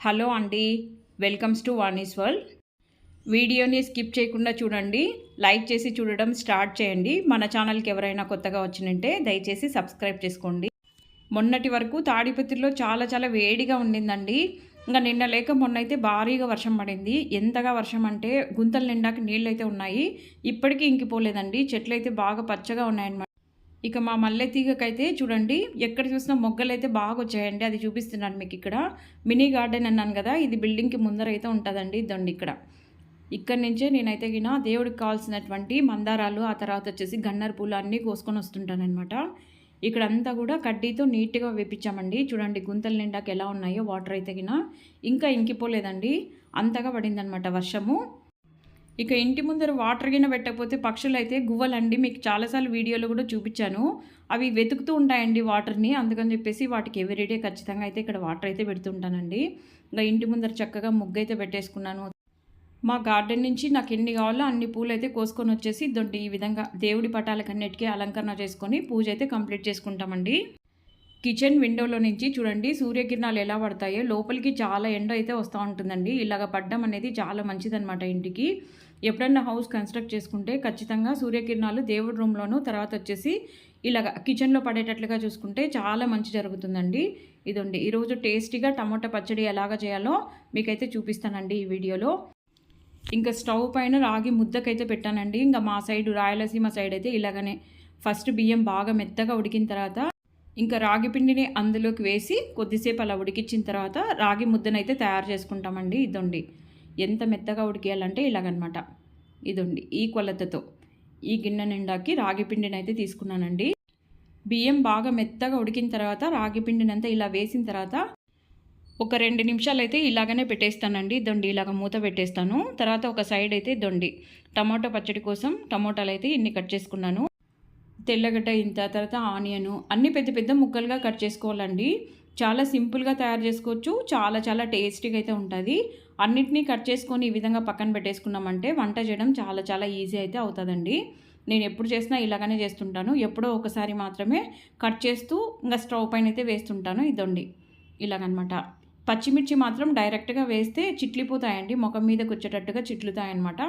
Hello అండి welcomes to Vani's world. వీడియోని skip చేయకుండా చూడండి లైక్ చేసి చూడడం స్టార్ట్ చేయండి. మన ఛానల్కి ఎవరైనా కొత్తగా వచ్చినంటే దయచేసి సబ్స్క్రైబ్ చేసుకోండి. మొన్నటి వరకు తాడిపత్రిలో చాలా చాలా వేడిగా ఉండిందండి. ఇంకా నిన్న లేక మొన్న అయితే భారీగా వర్షం పడింది. ఎంతగా వర్షం అంటే గుంతల నిండాకి నీళ్ళు అయితే ఉన్నాయి. ఇప్పటికీ ఇంకిపోలేదండి. చెట్లు అయితే బాగా పచ్చగా ఉన్నాయన్నమాట ఇక మా మల్లె తీగకైతే చూడండి ఎక్కడ చూసినా మొగ్గలు అయితే బాగా వచ్చాయండి అది చూపిస్తున్నాను మీకు ఇక్కడ. మినీ గార్డెన్ అన్నాను కదా ఇది బిల్డింగ్కి ముందర అయితే ఉంటుందండి. ఇదండి ఇక్కడ. ఇక్కడి నుంచే నేనైతే గిన దేవుడికి కావాల్సినటువంటి మందారాలు ఆ తర్వాత వచ్చేసి గన్నర్ పూలు అన్నీ కోసుకొని వస్తుంటానమాట ఇక్కడ అంతా కూడా కడ్డీతో నీట్గా వేపించామండి చూడండి గుంతల నిండాకి ఎలా ఉన్నాయో వాటర్ అయితే గిన. ఇంకా ఇంకిపోలేదండి. అంతగా పడిందనమాట వర్షము. ఇక ఇంటి ముందర వాటర్ గిన్నె పెట్టకపోతే పక్షులు అయితే గువ్వలండి. మీకు చాలాసార్లు వీడియోలో కూడా చూపించాను. అవి వెతుకుతూ ఉంటాయండి వాటర్ని అందుకని చెప్పేసి వాటికి ఎవ్రీడే ఖచ్చితంగా అయితే ఇక్కడ వాటర్ అయితే పెడుతుంటానండి. ఇంకా ఇంటి ముందర చక్కగా ముగ్గు అయితే పెట్టేసుకున్నాను. మా గార్డెన్ నుంచి నాకు ఎన్ని కావాలో అన్ని పూలు అయితే కోసుకొని వచ్చేసి దొడ్డి ఈ విధంగా దేవుడి పటాలకన్నిటికీ అలంకరణ చేసుకొని పూజ అయితే కంప్లీట్ చేసుకుంటామండి. కిచెన్ విండోలో నుంచి చూడండి సూర్యకిరణాలు ఎలా పడతాయో. లోపలికి చాలా ఎండ అయితే వస్తూ ఉంటుందండి. ఇలాగ పడ్డం అనేది చాలా మంచిదన్నమాట ఇంటికి. ఎప్పుడన్నా హౌస్ కన్స్ట్రక్ట్ చేసుకుంటే ఖచ్చితంగా సూర్యకిరణాలు దేవుడి రూమ్లోను తర్వాత వచ్చేసి ఇలాగ కిచెన్లో పడేటట్లుగా చూసుకుంటే చాలా మంచి జరుగుతుందండి. ఇదండి. ఈరోజు టేస్టీగా టమోటా పచ్చడి ఎలాగ చేయాలో మీకైతే చూపిస్తానండి ఈ వీడియోలో. ఇంకా స్టవ్ పైన రాగి ముద్దకైతే పెట్టానండి. ఇంకా మా సైడ్ రాయలసీమ సైడ్ అయితే ఇలాగనే ఫస్ట్ బియ్యం బాగా మెత్తగా ఉడికిన తర్వాత ఇంకా రాగి పిండిని అందులోకి వేసి కొద్దిసేపు అలా ఉడికించిన తర్వాత రాగి ముద్దనైతే తయారు చేసుకుంటామండి. ఇదండి. ఎంత మెత్తగా ఉడికేయాలంటే ఇలాగనమాట. ఇదండి ఈ కొలతతో. ఈ గిన్నె నిండాకి రాగి పిండిని అయితే తీసుకున్నానండి. బియ్యం బాగా మెత్తగా ఉడికిన తర్వాత రాగి పిండిని అంతా ఇలా వేసిన తర్వాత ఒక రెండు నిమిషాలు అయితే ఇలాగనే పెట్టేస్తానండి. దొండి ఇలాగ మూత పెట్టేస్తాను. తర్వాత ఒక సైడ్ అయితే దొండి టమాటో పచ్చడి కోసం టమోటాలు అయితే ఇన్ని కట్ చేసుకున్నాను. తెల్లగడ్డ ఇంత తర్వాత ఆనియను అన్ని పెద్ద పెద్ద ముక్కలుగా కట్ చేసుకోవాలండి. చాలా సింపుల్గా తయారు చేసుకోవచ్చు చాలా చాలా టేస్టీగా అయితే ఉంటుంది. అన్నిటినీ కట్ చేసుకొని ఈ విధంగా పక్కన పెట్టేసుకున్నామంటే వంట చేయడం చాలా చాలా ఈజీ అయితే అవుతుందండి. నేను ఎప్పుడు చేసినా ఇలాగనే చేస్తుంటాను. ఎప్పుడో ఒకసారి మాత్రమే కట్ చేస్తూ ఇంకా స్టవ్ పైన అయితే వేస్తుంటాను ఇదండి. ఇలాగనమాట. పచ్చిమిర్చి మాత్రం డైరెక్ట్గా వేస్తే చిట్లిపోతాయండి. ముఖం మీదకి వచ్చేటట్టుగా చిట్లుతాయన్నమాట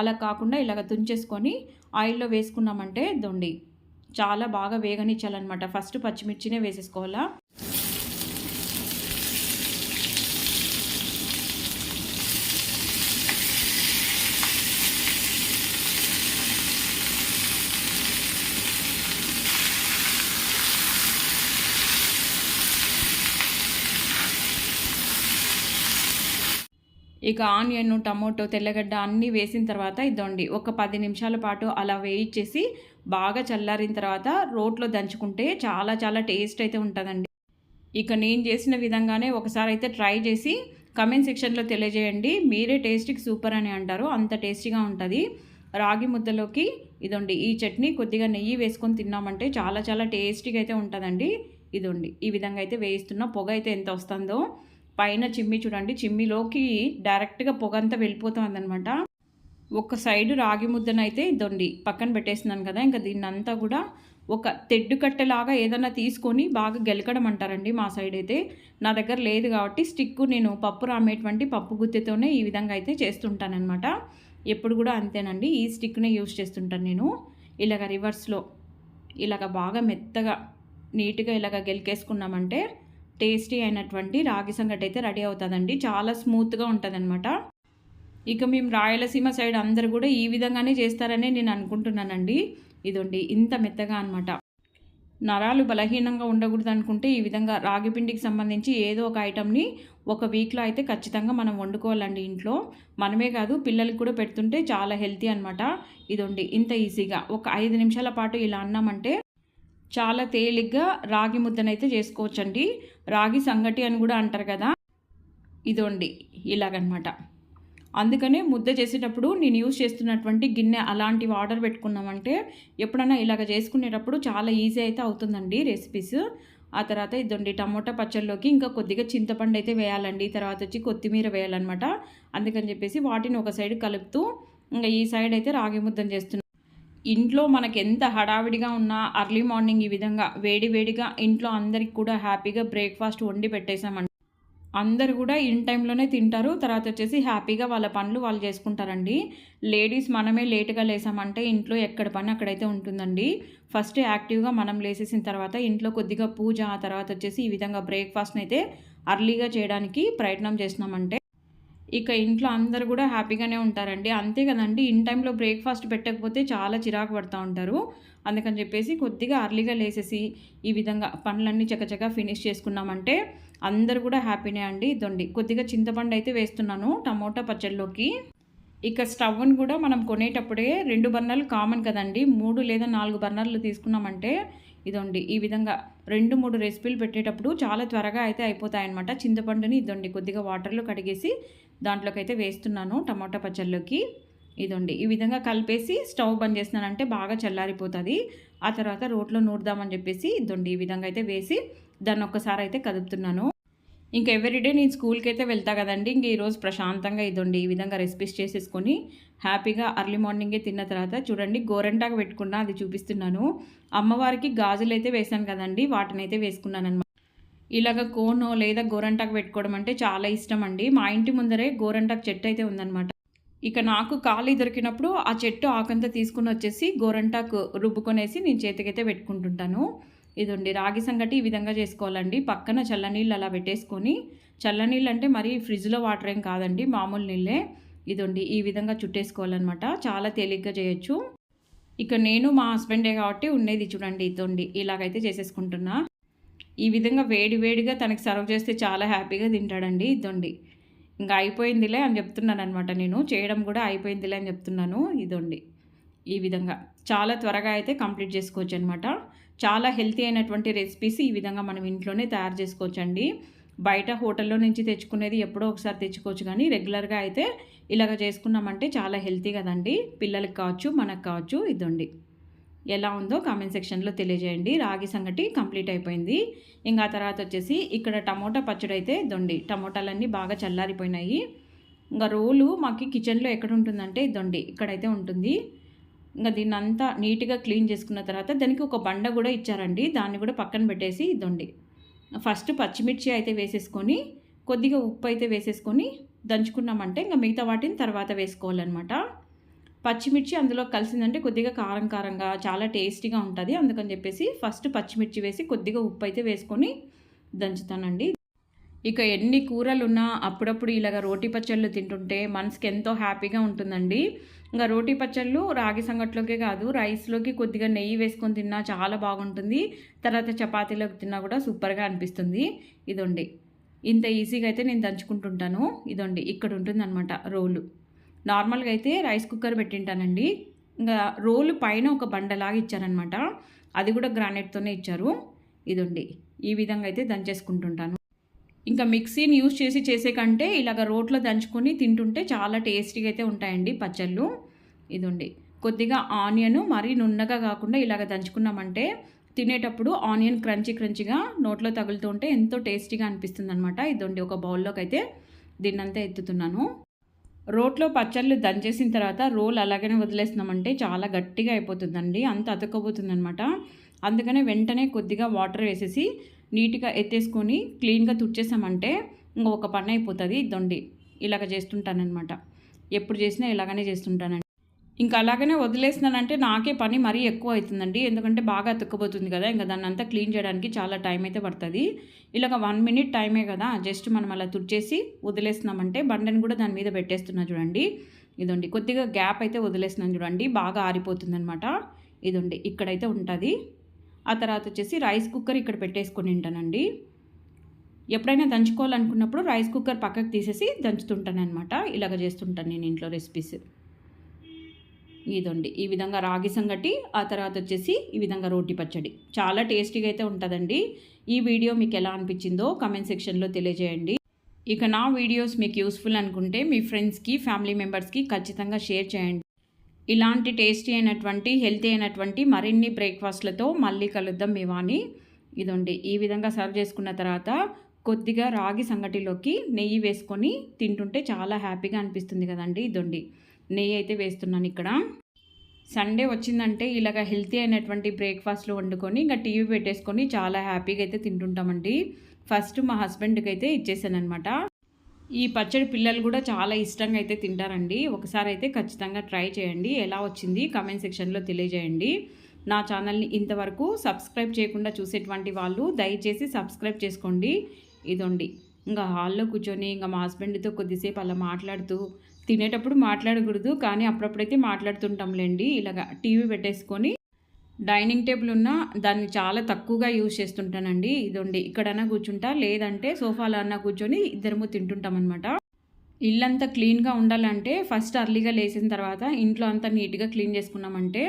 అలా కాకుండా ఇలాగ తుంచేసుకొని ఆయిల్లో వేసుకున్నామంటే దొండి చాలా బాగా వేగనిచ్చాలన్నమాట. ఫస్ట్ పచ్చిమిర్చినే వేసేసుకోవాలా? ఇక ఆనియన్ టమోటో తెల్లగడ్డ అన్నీ వేసిన తర్వాత ఇదండి. ఒక పది నిమిషాల పాటు అలా వేయించేసి బాగా చల్లారిన తర్వాత రోట్లో దంచుకుంటే చాలా చాలా టేస్ట్ అయితే ఉంటుందండి. ఇక నేను చేసిన విధంగానే ఒకసారి అయితే ట్రై చేసి కమెంట్ సెక్షన్లో తెలియజేయండి. మీరే టేస్ట్కి సూపర్ అని అంటారు. అంత టేస్టీగా ఉంటుంది. రాగి ముద్దలోకి ఇదండి. ఈ చట్నీ కొద్దిగా నెయ్యి వేసుకొని తిన్నామంటే చాలా చాలా టేస్టీగా అయితే ఉంటుందండి. ఇదండి. ఈ విధంగా అయితే వేయిస్తున్న పొగ అయితే ఎంత వస్తుందో. పైన చిమ్మి చూడండి. చిమ్మిలోకి డైరెక్ట్గా పొగంతా వెళ్ళిపోతుందనమాట ఒక సైడు రాగి ముద్దనైతే దొండి పక్కన పెట్టేసినాను కదా ఇంకా దీన్నంతా కూడా ఒక తెడ్డు కట్టెలాగా ఏదైనా తీసుకొని బాగా గెలకడం అంటారండి మా సైడ్ అయితే. నా దగ్గర లేదు కాబట్టి స్టిక్ నేను పప్పు రామేటువంటి పప్పు గుత్తితోనే ఈ విధంగా అయితే చేస్తుంటానమాట ఎప్పుడు కూడా అంతేనండి. ఈ స్టిక్నే యూజ్ చేస్తుంటాను నేను. ఇలాగ రివర్స్లో ఇలాగ బాగా మెత్తగా నీట్గా ఇలాగ గెలికేసుకున్నామంటే టేస్టీ అయినటువంటి రాగి సంగటి అయితే రెడీ అవుతుందండి. చాలా స్మూత్గా ఉంటుందన్నమాట. ఇక మేము రాయలసీమ సైడ్ అందరు కూడా ఈ విధంగానే చేస్తారని నేను అనుకుంటున్నానండి. ఇదండి ఇంత మెత్తగా అనమాట నరాలు బలహీనంగా ఉండకూడదు అనుకుంటే ఈ విధంగా రాగి పిండికి సంబంధించి ఏదో ఒక ఐటమ్ని ఒక వీక్లో అయితే ఖచ్చితంగా మనం వండుకోవాలండి ఇంట్లో. మనమే కాదు పిల్లలకి కూడా పెడుతుంటే చాలా హెల్తీ అనమాట ఇదండి ఇంత ఈజీగా. ఒక ఐదు నిమిషాల పాటు ఇలా అన్నామంటే చాలా తేలిగ్గా రాగి ముద్దనైతే చేసుకోవచ్చండి. రాగి సంగటి అని కూడా అంటారు కదా. ఇదోండి ఇలాగనమాట. అందుకనే ముద్ద చేసేటప్పుడు నేను యూజ్ చేస్తున్నటువంటి గిన్నె అలాంటివి ఆర్డర్ పెట్టుకున్నామంటే ఎప్పుడైనా ఇలాగ చేసుకునేటప్పుడు చాలా ఈజీ అయితే అవుతుందండి రెసిపీస్. ఆ తర్వాత ఇదండి టమోటా పచ్చళ్ళలోకి ఇంకా కొద్దిగా చింతపండు అయితే వేయాలండి. తర్వాత వచ్చి కొత్తిమీర వేయాలన్నమాట. అందుకని చెప్పేసి వాటిని ఒక సైడ్ కలుపుతూ ఇంకా ఈ సైడ్ అయితే రాగి ముద్దం చేస్తున్నాను ఇంట్లో మనకి ఎంత హడావిడిగా ఉన్నా అర్లీ మార్నింగ్ ఈ విధంగా వేడి వేడిగా ఇంట్లో అందరికి కూడా హ్యాపీగా బ్రేక్ఫాస్ట్ వండి పెట్టేశామండి. అందరు కూడా ఇన్ టైంలోనే తింటారు. తర్వాత వచ్చేసి హ్యాపీగా వాళ్ళ పనులు వాళ్ళు చేసుకుంటారండి. లేడీస్ మనమే లేటుగా లేసామంటే ఇంట్లో ఎక్కడ పని అక్కడైతే ఉంటుందండి. ఫస్ట్ యాక్టివ్గా మనం లేసేసిన తర్వాత ఇంట్లో కొద్దిగా పూజ ఆ తర్వాత వచ్చేసి ఈ విధంగా బ్రేక్ఫాస్ట్ని అయితే అర్లీగా చేయడానికి ప్రయత్నం చేసినామంటే ఇక ఇంట్లో అందరు కూడా హ్యాపీగానే ఉంటారండి. అంతే కదండి ఇన్ టైంలో బ్రేక్ఫాస్ట్ పెట్టకపోతే చాలా చిరాకు పడుతూ ఉంటారు. అందుకని చెప్పేసి కొద్దిగా అర్లీగా లేసేసి ఈ విధంగా పనులన్నీ చకచక ఫినిష్ చేసుకున్నామంటే అందరు కూడా హ్యాపీనే అండి. ఇదండి కొద్దిగా చింతపండు అయితే వేస్తున్నాను టమోటా పచ్చళ్ళలోకి ఇక స్టవ్ని కూడా మనం కొనేటప్పుడే రెండు బర్నర్లు కామన్ కదండి మూడు లేదా నాలుగు బర్నర్లు తీసుకున్నామంటే ఇదండి ఈ విధంగా రెండు మూడు రెసిపీలు పెట్టేటప్పుడు చాలా త్వరగా అయితే అయిపోతాయన్నమాట చింతపండుని. ఇదండి కొద్దిగా వాటర్లో కడిగేసి దాంట్లోకి అయితే వేస్తున్నాను టమాటా పచ్చళ్ళలోకి ఇదండి. ఈ విధంగా కలిపేసి స్టవ్ బంద్ చేస్తున్నానంటే బాగా చల్లారిపోతుంది. ఆ తర్వాత రోట్లో నూరుదామని చెప్పేసి ఇదండి. ఈ విధంగా అయితే వేసి దాన్ని ఒక్కసారి అయితే కదుపుతున్నాను. ఇంకా ఎవ్రీడే నేను స్కూల్కి అయితే వెళ్తా కదండి. ఇంక ఈరోజు ప్రశాంతంగా ఇదండి. ఈ విధంగా రెసిపీస్ చేసేసుకొని హ్యాపీగా అర్లీ మార్నింగే తిన్న తర్వాత చూడండి గోరెంటాకు పెట్టుకున్నా అది చూపిస్తున్నాను. అమ్మవారికి గాజులు అయితే వేసాను కదండి. వాటిని అయితే వేసుకున్నాను ఇలాగ కోనో లేదా గోరంటాకు పెట్టుకోవడం అంటే చాలా ఇష్టం అండి. మా ఇంటి ముందరే గోరంటాకు చెట్టు అయితే ఉందన్నమాట. ఇక నాకు ఖాళీ దొరికినప్పుడు ఆ చెట్టు ఆకంతా తీసుకుని వచ్చేసి గోరంటాకు రుబ్బుకొనేసి నేను చేతికైతే పెట్టుకుంటుంటాను. ఇదండి రాగి సంగటి ఈ విధంగా చేసుకోవాలండి. పక్కన చల్లనీళ్ళు అలా పెట్టేసుకొని చల్లనీళ్ళు అంటే మరి ఫ్రిడ్జ్లో వాటర్ ఏం కాదండి మామూలు నీళ్ళే. ఇదండి ఈ విధంగా చుట్టేసుకోవాలన్నమాట. చాలా తేలిగ్గా చేయొచ్చు. ఇక నేను మా హస్బెండే కాబట్టి ఉండేది చూడండి ఇదండి ఇలాగైతే చేసేసుకుంటున్నా. ఈ విధంగా వేడి వేడిగా తనకి సర్వ్ చేస్తే చాలా హ్యాపీగా తింటాడండి ఇదండి ఇంకా అయిపోయిందిలే అని చెప్తున్నాను అనమాట నేను. చేయడం కూడా అయిపోయిందిలే అని చెప్తున్నాను ఇదండి ఈ విధంగా. చాలా త్వరగా అయితే కంప్లీట్ చేసుకోవచ్చు అనమాట చాలా హెల్తీ అయినటువంటి రెసిపీస్ ఈ విధంగా మనం ఇంట్లోనే తయారు చేసుకోవచ్చండి. బయట హోటల్లో నుంచి తెచ్చుకునేది ఎప్పుడో ఒకసారి తెచ్చుకోవచ్చు కానీ రెగ్యులర్గా అయితే ఇలాగ చేసుకున్నామంటే చాలా హెల్తీ కదండి. పిల్లలకి కావచ్చు మనకు కావచ్చు ఇదండి ఎలా ఉందో కామెంట్ సెక్షన్లో తెలియజేయండి. రాగి సంగటి కంప్లీట్ అయిపోయింది. ఇంకా తర్వాత వచ్చేసి ఇక్కడ టమోటా పచ్చడి అయితే దొండి. టమోటాలన్నీ బాగా చల్లారిపోయినాయి. ఇంకా రోలు మాకు కిచెన్లో ఎక్కడ ఉంటుందంటే దొండి. ఇక్కడైతే ఉంటుంది. ఇంకా దీన్ని అంతా నీట్గా క్లీన్ చేసుకున్న తర్వాత దానికి ఒక బండ కూడా ఇచ్చారండి. దాన్ని కూడా పక్కన పెట్టేసి దొండి. ఫస్ట్ పచ్చిమిర్చి అయితే వేసేసుకొని కొద్దిగా ఉప్పు అయితే వేసేసుకొని దంచుకున్నామంటే ఇంకా మిగతా వాటిని తర్వాత వేసుకోవాలన్నమాట. పచ్చిమిర్చి అందులో కలిసిందంటే కొద్దిగా కారం కారంగా చాలా టేస్టీగా ఉంటుంది. అందుకని చెప్పేసి ఫస్ట్ పచ్చిమిర్చి వేసి కొద్దిగా ఉప్పు అయితే వేసుకొని దంచుతానండి. ఇక ఎన్ని కూరలు ఉన్నా అప్పుడప్పుడు ఇలాగ రోటి పచ్చళ్ళు తింటుంటే మనసుకి ఎంతో హ్యాపీగా ఉంటుందండి. ఇంకా రోటీ పచ్చళ్ళు రాగి సంగట్లోకే కాదు రైస్లోకి కొద్దిగా నెయ్యి వేసుకొని తిన్నా చాలా బాగుంటుంది. తర్వాత చపాతీలోకి తిన్నా కూడా సూపర్గా అనిపిస్తుంది. ఇదండి. ఇంత ఈజీగా అయితే నేను దంచుకుంటుంటాను. ఇదండి. ఇక్కడ ఉంటుందన్నమాట రోలు. నార్మల్గా అయితే రైస్ కుక్కర్ పెట్టింటానండి. ఇంకా రోలు పైన ఒక బండలాగా ఇచ్చారనమాట అది కూడా గ్రానైట్తోనే ఇచ్చారు. ఇదండి. ఈ విధంగా అయితే దంచేసుకుంటుంటాను. ఇంకా మిక్సీని యూజ్ చేసి చేసే కంటే ఇలాగ రోట్లో దంచుకొని తింటుంటే చాలా టేస్టీగా అయితే ఉంటాయండి పచ్చళ్ళు. ఇదండి. కొద్దిగా ఆనియన్ మరీ నున్నగా కాకుండా ఇలాగ దంచుకున్నామంటే తినేటప్పుడు ఆనియన్ క్రంచీ క్రంచీగా నోట్లో తగులుతుంటే ఎంతో టేస్టీగా అనిపిస్తుంది అనమాట ఇదండి ఒక బౌల్లోకి అయితే దీన్నంతా ఎత్తుతున్నాను. రోట్లో పచ్చళ్ళు దంచేసిన తర్వాత రోల్ అలాగనే వదిలేస్తున్నామంటే చాలా గట్టిగా అయిపోతుందండి అంత అతుక్కపోతుంది అనమాట అందుకనే వెంటనే కొద్దిగా వాటర్ వేసేసి నీట్గా ఎత్తేసుకొని క్లీన్గా తుడిచేసామంటే ఇంకొక ఒక పని అయిపోతుంది దొండి ఇలాగ చేస్తుంటానమాట ఎప్పుడు చేసినా ఇలాగనే చేస్తుంటానండి. ఇంకా అలాగనే వదిలేసినానంటే నాకే పని మరీ ఎక్కువ అవుతుందండి. ఎందుకంటే బాగా అతుక్కపోతుంది కదా ఇంకా దాన్ని అంతా క్లీన్ చేయడానికి చాలా టైం అయితే పడుతుంది. ఇలాగ వన్ మినిట్ టైమే కదా జస్ట్ మనం అలా తుడిచేసి వదిలేసినామంటే బండని కూడా దాని మీద పెట్టేస్తున్నా చూడండి. ఇదండి కొద్దిగా గ్యాప్ అయితే వదిలేసినాను చూడండి బాగా ఆరిపోతుందనమాట ఇదండి ఇక్కడైతే ఉంటుంది. ఆ తర్వాత వచ్చేసి రైస్ కుక్కర్ ఇక్కడ పెట్టేసుకొని ఉంటానండి. ఎప్పుడైనా దంచుకోవాలనుకున్నప్పుడు రైస్ కుక్కర్ పక్కకు తీసేసి దంచుతుంటాను అనమాట ఇలాగ చేస్తుంటాను నేను ఇంట్లో రెసిపీస్. ఇదండి. ఈ విధంగా రాగి సంగటి ఆ తర్వాత వచ్చేసి ఈ విధంగా రోటి పచ్చడి. చాలా టేస్టీగా అయితే ఉంటుందండి. ఈ వీడియో మీకు ఎలా అనిపించిందో కమెంట్ సెక్షన్లో తెలియజేయండి. ఇక నా వీడియోస్ మీకు యూస్ఫుల్ అనుకుంటే మీ ఫ్రెండ్స్కి ఫ్యామిలీ మెంబర్స్కి ఖచ్చితంగా షేర్ చేయండి. ఇలాంటి టేస్టీ అయినటువంటి హెల్తీ అయినటువంటి మరిన్ని బ్రేక్ఫాస్ట్లతో మళ్ళీ కలుద్దాం మేవాని ఇదండి. ఈ విధంగా సర్వ్ చేసుకున్న తర్వాత కొద్దిగా రాగి సంగటిలోకి నెయ్యి వేసుకొని తింటుంటే చాలా హ్యాపీగా అనిపిస్తుంది కదండి ఇదండి. నెయ్యి అయితే వేస్తున్నాను ఇక్కడ. సండే వచ్చిందంటే ఇలాగ హెల్తీ అయినటువంటి బ్రేక్ఫాస్ట్లు వండుకొని ఇంకా టీవీ పెట్టేసుకొని చాలా హ్యాపీగా అయితే తింటుంటామండి. ఫస్ట్ మా హస్బెండ్కి అయితే ఇచ్చేసాను అనమాట ఈ పచ్చడి పిల్లలు కూడా చాలా ఇష్టంగా అయితే తింటారండి. ఒకసారి అయితే ఖచ్చితంగా ట్రై చేయండి. ఎలా వచ్చింది కమెంట్ సెక్షన్లో తెలియజేయండి. నా ఛానల్ని ఇంతవరకు సబ్స్క్రైబ్ చేయకుండా చూసేటువంటి వాళ్ళు దయచేసి సబ్స్క్రైబ్ చేసుకోండి. ఇదండి. ఇంకా హాల్లో కూర్చొని ఇంకా మా హస్బెండ్తో కొద్దిసేపు అలా మాట్లాడుతూ తినేటప్పుడు మాట్లాడకూడదు కానీ అప్పుడప్పుడైతే మాట్లాడుతుంటాంలేండి. ఇలాగ టీవీ పెట్టేసుకొని డైనింగ్ టేబుల్ ఉన్న దాన్ని చాలా తక్కువగా యూజ్ చేస్తుంటానండి. ఇదండి ఇక్కడన్నా కూర్చుంటా లేదంటే సోఫాలో అన్నా కూర్చొని ఇద్దరము తింటుంటాం అనమాట ఇల్లంతా క్లీన్గా ఉండాలంటే ఫస్ట్ అర్లీగా లేచిన తర్వాత ఇంట్లో అంతా నీట్గా క్లీన్ చేసుకున్నామంటే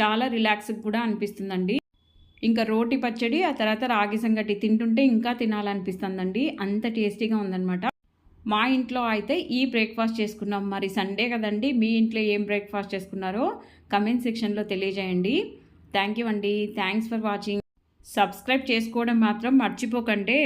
చాలా రిలాక్స్గా కూడా అనిపిస్తుందండి. ఇంకా రోటి పచ్చడి ఆ తర్వాత రాగి సంగటి తింటుంటే ఇంకా తినాలనిపిస్తుందండి. అంత టేస్టీగా ఉందన్నమాట. మా ఇంట్లో అయితే ఈ బ్రేక్ఫాస్ట్ చేసుకున్నాం. మరి సండే కదండి మీ ఇంట్లో ఏం బ్రేక్ఫాస్ట్ చేసుకున్నారో కమెంట్ సెక్షన్లో తెలియజేయండి. థ్యాంక్ యూ అండి. Thanks for watching. సబ్స్క్రైబ్ చేసుకోవడం మాత్రం మర్చిపోకండి.